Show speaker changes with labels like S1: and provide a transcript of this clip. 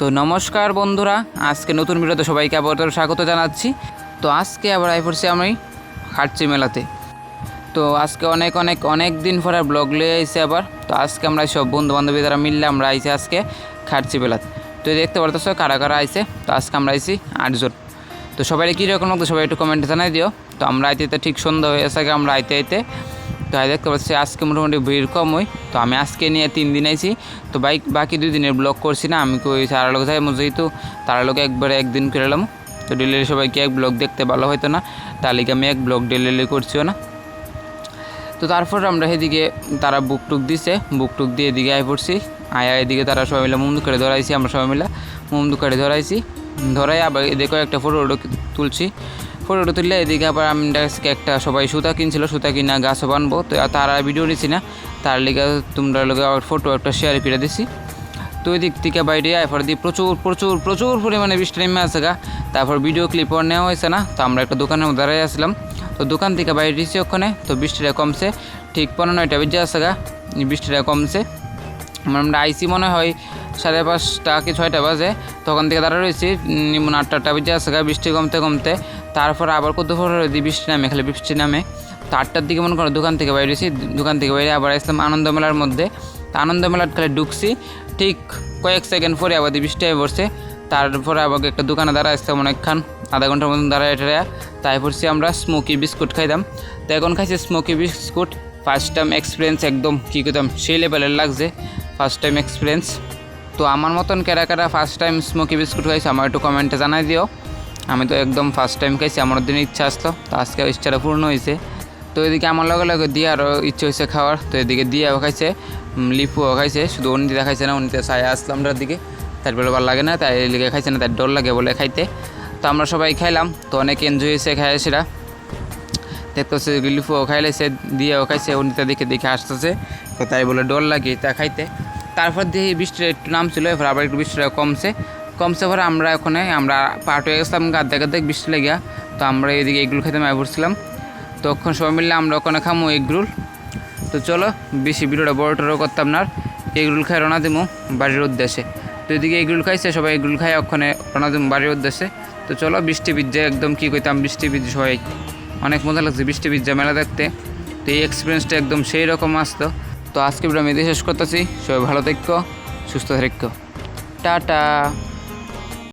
S1: তো নমস্কার বন্ধুরা, আজকে নতুন ভিডিওতে সবাইকে আবার স্বাগত জানাচ্ছি। তো আজকে আবার আই পড়ছি আমি হাটচি মেলাতে। তো আজকে অনেক অনেক অনেক দিন পরে ব্লগ লিয়ে আইসি আবার। তো আজকে আমরা সব বন্ধু বান্ধবী দ্বারা মিললে আমরা আইছি আজকে খাটছি মেলাতে। তো দেখতে পারতেছো কারা কারা আইছে? তো আজকে আমরা আইছি আটজন। তো সবাই কীরকম লাগতো সবাই একটু কমেন্টে জানাই দিও। তো আমরা আইতে ঠিক সন্ধ্যা হয়ে আগে আমরা আইতে আইতে তো আই দেখতে পাচ্ছি, আজকে মোটামুটি ভিড় কম হয় তো আমি আজকে নিয়ে তিন দিন আইছি। তো বাইক বাকি দুই দিনের ব্লগ করছি না, আমি কই তারা লোক যাই যেহেতু, তারা লোক একবারে একদিন করে এলাম। তো ডেলিভারি সবাইকে এক ব্লগ দেখতে ভালো হয়তো না, তার লিগে আমি এক ব্লগ ডেলিভারি করছিও না। তো তারপর আমরা এদিকে তারা বুক টুক দিছে, বুক টুক দিয়ে এদিকে আয় পড়ছি। আয়া এদিকে তারা সবাই মিলে মুমদু করে ধরাইছি, আমরা সবাই মিলে মুমদু করে ধরাইছি। ধরাই আবার এদিকে একটা ফটো তুলছি। ফটোটা তুললে এদিকে আবার আমি একটা সবাই সুতা কিনছিল, সুতা কিনা গাছও বানবো। তো তার আর ভিডিও নিছি না। তার লিগে তোমরা লোক আবার ফটো একটা শেয়ার করে দিছি। তো ওই দিক থেকে বাইরে এরপর দিয়ে প্রচুর প্রচুর প্রচুর পরিমাণে বৃষ্টি নেমে আছে গা। তারপর ভিডিও ক্লিপও নেওয়া হয়েছে না। তো আমরা একটা মধ্যে দাঁড়াই আসলাম। তো দোকান থেকে বাইরে দিয়েছি ওখানে, তো বৃষ্টিটা কমছে। ঠিক পনেরো নয়টা বেজে আছে গা। বৃষ্টিটা কমছে। আমরা আইসি মনে হয় সাড়ে পাঁচটা কি ছয়টা বাজে। তখন থেকে দাঁড়া রয়েছি। নিম্ন আটটা আটটা বেজে আসে গা। বৃষ্টি কমতে কমতে। তারপর আবার কত দিয়ে বৃষ্টি নামে, খালি বৃষ্টি নামে। তো আটটার দিকে মনে করো দোকান থেকে বাইরেছি দোকান থেকে বাইরে আবার আসলাম আনন্দ মেলার মধ্যে। তো আনন্দ মেলার খালি ঢুকছি, ঠিক কয়েক সেকেন্ড পরে আবার বৃষ্টি হয়ে পড়ছে, তারপরে আবার একটা দোকানে দাঁড়া আসতাম অনেকক্ষণ, আধা ঘণ্টার মতন দাঁড়ায় টাড়ায় তাই পড়ছি আমরা স্মোকি বিস্কুট খাইতাম। তো এখন খাইছি smoky biscuit first time experience একদম, কী করতাম সেই লেভেলের লাগছে ফার্স্ট টাইম এক্সপিরিয়েন্স তো আমার মতন কেরা কেরা ফার্স্ট টাইম স্মোকি বিস্কুট খাইছে আমার একটু কমেন্টে জানাই দিও। আমি তো একদম ফার্স্ট টাইম খাইছি, আমার দিন ইচ্ছা আসতো তো আজকে ইচ্ছাটা পূর্ণ হয়েছে তো এদিকে আমার লগে লগে দিয়ে আরও ইচ্ছে হয়েছে খাওয়ার, তো এদিকে দিয়েও খাইছে লিপুও খাইছে, শুধু অনিতা খাইছে না অনিতা সায় আসলাম দিকে। তারপরে ভালো লাগে না, তাই এদিকে খাইছে না তার ডর লাগে বলে খাইতে। তো আমরা সবাই খাইলাম, তো অনেক এনজয় হয়েছে খায় সেটা। দেখতেছে লিপুও খাইলেছে দিয়েও খাইছে অনিতা দেখে দেখে আসতেছে, তো তাই বলে ডর লাগে তা খাইতে। তারপর দেখি বৃষ্টিটা একটু নামছিল এবার আবার একটু বৃষ্টিটা কমছে। কমছে পরে আমরা ওখানে, আমরা পাট হয়ে গেছিলাম গাদ্দা গাদ্দা বৃষ্টি লেগে তো আমরা এদিকে এগুলো খেতে মায় পড়ছিলাম তখন সবাই মিললে আমরা ওখানে খামো এগরুল। তো চলো, বেশি ভিডিওটা বড় টড়ো করতাম না এগরুল খাই রওনা দিমু বাড়ির উদ্দেশ্যে। তো এদিকে এগরুল খাইছে, সবাই এগরুল খাই ওখানে রওনা দিমু বাড়ির উদ্দেশ্যে। তো চলো, বৃষ্টি বিজ্জে একদম, কী কইতাম, বৃষ্টি বিজ্জে সবাই। অনেক মজা লাগছে বৃষ্টি বিজ্জা মেলা দেখতে। তো এই এক্সপিরিয়েন্সটা একদম সেই রকম আসতো। তো আজকে ভিডিও আমি শেষ করতেছি। সবাই ভালো থেকো, সুস্থ থেকো। টাটা।